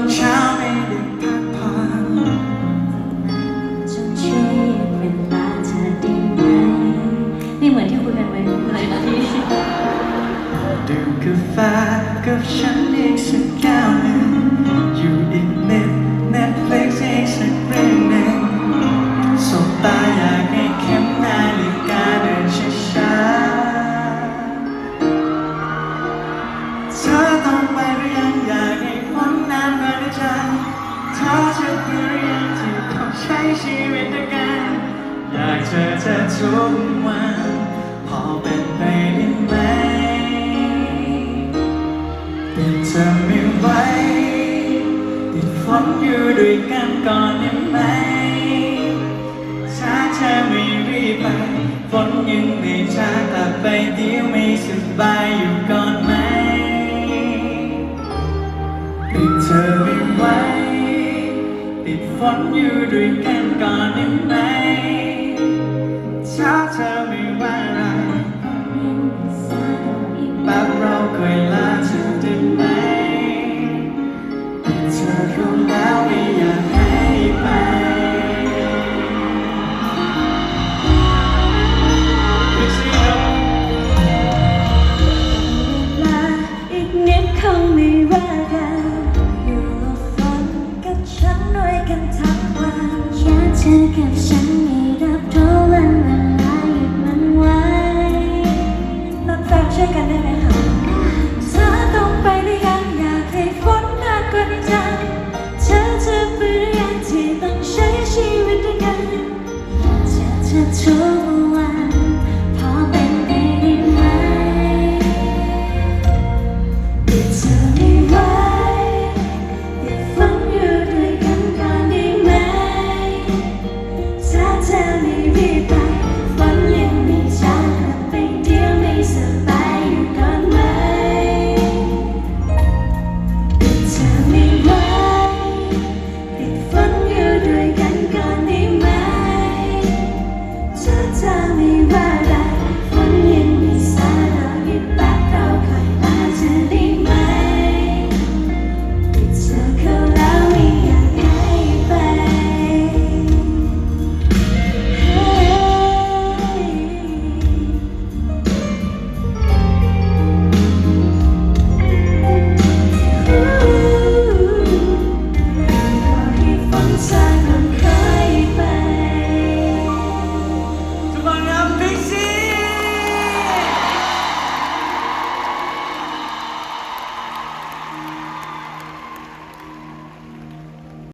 นเช้าไม่ได้พักผ่อนจนช่วยเป็าเธอได้ไหมนี่เหมือนที่คุยกันไว้อะไรนะพี่ดื่มกาแฟกับฉันอีกสักแก้ว ด้วยกัน อยากเจอเธอทุกวัน พอเป็นไปได้ไหมแต่เธอไม่ไหวติดฝนอยู่ด้วยกันก่อนได้ไหม ติดฝนอยู่ด้วยกันก่อนได้ไหมช้าเธอไม่ว่าอะไรแบบเราเคยลา กับฝนทั้งวันแค่เธอกับฉันเอง